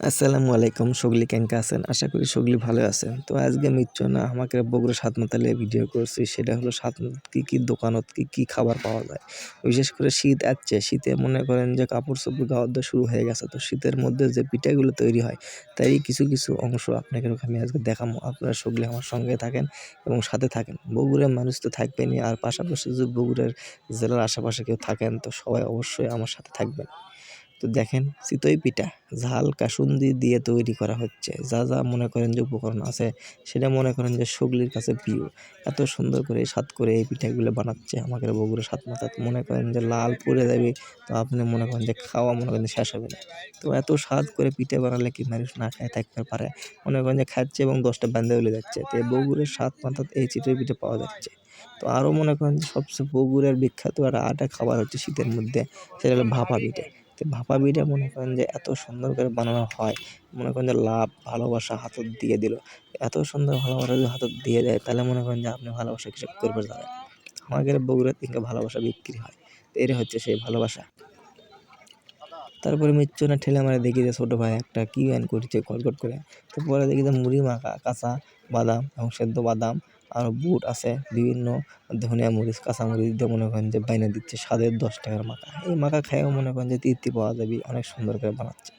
আসসালামু আলাইকুম, সগলি কেঙ্কা আছেন? আশা করি সগলি ভালো আছেন। তো আজকে মিচ্ছ না, আমাকে বগুড়া সাত মাতালে ভিডিও করছি। সেটা হলো সাত কী কী দোকানত কী কী খাবার পাওয়া যায়। বিশেষ করে শীত আসছে। শীতে মনে করেন যে কাপড় চোপড় দেওয়া শুরু হয়ে গেছে। তো শীতের মধ্যে যে পিঠাগুলো তৈরি হয় তাই কিছু কিছু অংশ আপনাকে আমি আজকে দেখাবো। আপনারা সগলি আমার সঙ্গে থাকেন এবং সাথে থাকেন। বগুড়ার মানুষ তো থাকবেনই। আর পাশাপাশি যদি বগুড়ার জেলার আশেপাশে কেউ থাকেন, তো সবাই অবশ্যই আমার সাথে থাকবেন। তো দেখেন, চিতই পিঠা, ঝাল কাসুন্দি দিয়ে তৈরি করা হচ্ছে। যা যা মনে করেন যে উপকরণ আছে, সেটা মনে করেন যে সগলির কাছে প্রিয়। এত সুন্দর করে স্বাদ করে এই পিঠাগুলো বানাচ্ছে আমাদের বগুড়া সাত মাথা। মনে করেন যে লাল পড়ে যাবে, তো আপনি মনে করেন যে খাওয়া মনে করেন শেষ হবে না। তো এত স্বাদ করে পিঠে বানালে কি মানুষ না খায়, থাকতে পারে? মনে করেন যে খাচ্ছে এবং দশটা বান্ধে উলে যাচ্ছে। তো বগুড়ের সাত মাথাত এই চিটের পিঠে পাওয়া যাচ্ছে। তো আরও মনে করেন যে সবচেয়ে বগুড়ের বিখ্যাত একটা আটা খাবার হচ্ছে শীতের মধ্যে, সেটা হলো ভাপা পিঠে। তো ভাপা পিঠা মনে করেন যে এত সুন্দর করে বানানো হয়। মনে করেন যে লাভ, ভালোবাসা হাতত দিয়ে দিল। এত সুন্দর ভালোবাসা যদি হাতত দিয়ে দেয়, তাহলে মনে করেন যে আপনি ভালোবাসা কিছু করবে যাবেন আমাদের বগুড়া থেকে ভালোবাসা বিক্রি হয়। তো এটা হচ্ছে সেই ভালোবাসা। তারপরে মিচ্ছনে ঠেলে মারে দেখি যে ছোটো ভাই একটা কি ব্যান করছে গটগট করে। তো পরে দেখি যে মুড়ি মাখা, কাঁচা বাদাম এবং সেদ্ধ বাদাম। আর বুট আছে, বিভিন্ন ধনিয়া মরিচ কাঁচা মরিচ দিয়ে মনে করেন যে বাইনে দিচ্ছে, স্বাদের দশ টাকার মাখা। এই মাখা খাইয়েও মনে করেন যে তৃপ্তি পাওয়া যাবে, অনেক সুন্দর করে বানাচ্ছে।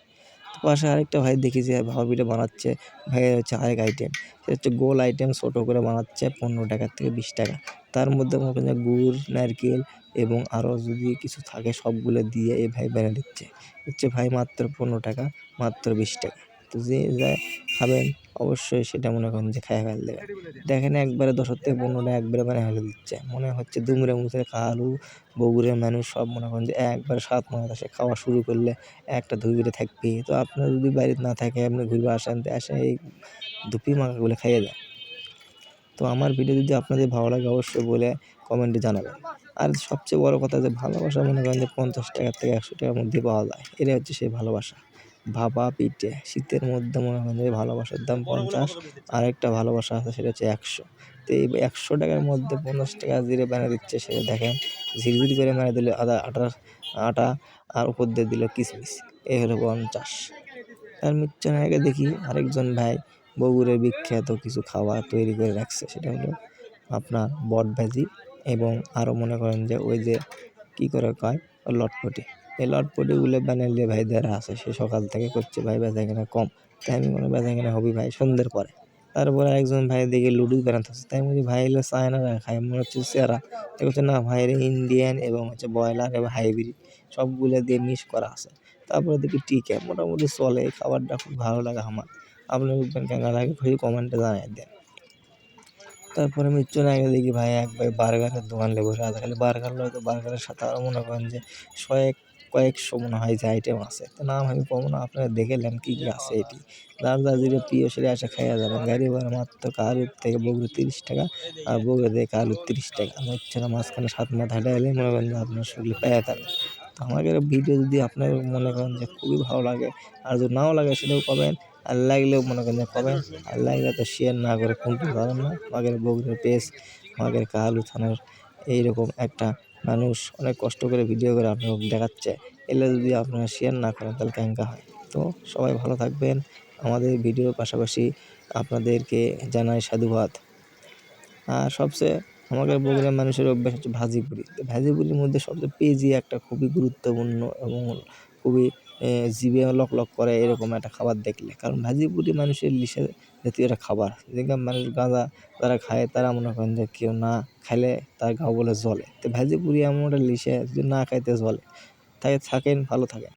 তো পাশে আরেকটা ভাই দেখি যে ভাপা পিঠে বানাচ্ছে, ভাইয়ের হচ্ছে আরেক আইটেম সে হচ্ছে গোল আইটেম ছোটো করে বানাচ্ছে, পনেরো টাকার থেকে বিশ টাকা। তার মধ্যে মনে করেন যে গুড়, নারকেল এবং আরও যদি কিছু থাকে সবগুলো দিয়ে এই ভাই বেনে দিচ্ছে। হচ্ছে ভাই মাত্র পনেরো টাকা, মাত্র বিশ টাকা। তো যে যা খাবেন, অবশ্যই সেটা মনে করেন যে খাই ফেল দেবে দেখেন একবারে দশের থেকে পনেরোটা একবারে মানে ফেলে দিচ্ছে। মনে হচ্ছে দুমড়ে মুচড়ে কালু বগুড়ের মানুষ সব মনে করেন যে একবারে সাত মাস আসে, খাওয়া শুরু করলে একটা ধুবিরে থাকবে। তো আপনার যদি বাড়িতে না থাকে, আপনি ঘুরবে, আসেন আসে এই ধুপি মাখাগুলো খাইয়ে দেন। তো আমার ভিডিও যদি আপনাদের ভালো লাগে, অবশ্যই বলে কমেন্টে জানাবেন। আর সবচেয়ে বড় কথা যে ভালোবাসা মনে করেন যে পঞ্চাশ টাকার থেকে একশো টাকার মধ্যে পাওয়া যায়। এটা হচ্ছে সেই ভালোবাসা। ভাপা পিঠে শীতের মধ্যে মনে করেন যে ভালোবাসার দাম পঞ্চাশ। আর একটা ভালোবাসা আছে সেটা হচ্ছে একশো। তো এই একশো টাকার মধ্যে পঞ্চাশ টাকা জিরে বানিয়ে দিচ্ছে সেটা দেখেন। ঝিরঝিরি করে মেরে দিলে আদা আটা আটা আর উপর দিয়ে দিল কিশমিশ এই হলো পঞ্চাশ। তার মিচ্ছনে আগে দেখি আরেকজন ভাই বগুড়ের বিখ্যাত কিছু খাবার তৈরি করে রাখছে সেটা হলো আপনার বট ভাজি এবং আরও মনে করেন যে ওই যে কী করে কয়? লটপটি। এই লটপটিগুলো বানাইলে ভাই যারা আছে, সে সকাল থেকে করছে ভাই বেচা কেনা কম। তাই আমি মনে বেচা কেনা হবি ভাই সন্ধ্যের পরে। তারপরে একজন ভাই দেখে লুডু বেড়াতে হচ্ছে। তাই বলছি ভাই এলো চায়না খাই মনে হচ্ছে চেরা তো হচ্ছে না ভাইয়ের ইন্ডিয়ান এবং হচ্ছে ব্রয়লার এবং হাইব্রিড সবগুলো দিয়ে মিক্স করা আছে। তারপরে দেখি টিকে, মোটামুটি চলে, খাবারটা খুব ভালো লাগে আমার। আপনার কেমন লাগে খুবই কমেন্টে জানাই দেন। তারপরে মিচ্ছনে আগে দেখি ভাই এক ভাই বার্গারের দোকান লেগে বসে আছে। খালি বার্গার লয় তো বার্গারের সাথে আরও মনে করেন যে শয়েক কয়েকশো মনে হয় যে আইটেম আছে। তো নাম আমি পাবো না, আপনারা দেখে নেন কী কী আছে এটি। যার যেটা প্রিয় সেটা এসে খাইয়া যাবেন গাড়ি ভাড়া মাত্র কালুর থেকে বগুড়ি তিরিশ টাকা আর বগুড়া থেকে কালুর তিরিশ টাকা? আমি হচ্ছে না মাঝখানে সাত মাথা এলে মনে করেন যে আপনার শরীরে পেয়ে থাকবে তো আমাদের ভিডিও যদি আপনার মনে করেন যে খুবই ভালো লাগে আর যদি নাও লাগে সেটাও পাবেন আর লাগলেও মনে করেন যে পাবেন আর লাগলে তো শেয়ার না করে কোনটি পাবেন না। আমাদের বগুড়ার পেজ আমাদের কালু থানার এইরকম একটা মানুষ অনেক কষ্ট করে ভিডিও করে আপনার দেখাচ্ছে। এলে যদি আপনারা শেয়ার না করেন, তাহলে ক্যাঙ্কা হয়। তো সবাই ভালো থাকবেন। আমাদের ভিডিওর পাশাপাশি আপনাদেরকে জানাই সাধুবাদ। আর সবচেয়ে আমাকে বগুড়ার মানুষের অভ্যাস হচ্ছে ভাজিপুরি। তো ভাজিপুরির মধ্যে সবচেয়ে পেজি একটা খুবই গুরুত্বপূর্ণ এবং খুবই জিভে লক লক করে এরকম একটা খাবার দেখলে। কারণ ভাজিপুরি মানুষের লিসে জাতীয় একটা খাবার। যেখানে মানুষ গাঁজা যারা খায়, তারা মনে করেন যে কেউ না খাইলে তার গা বলে জ্বলে। তো ভাজিপুরি এমন একটা লিসে যদি না খাইতে জ্বলে। তাই থাকেন, ভালো থাকেন।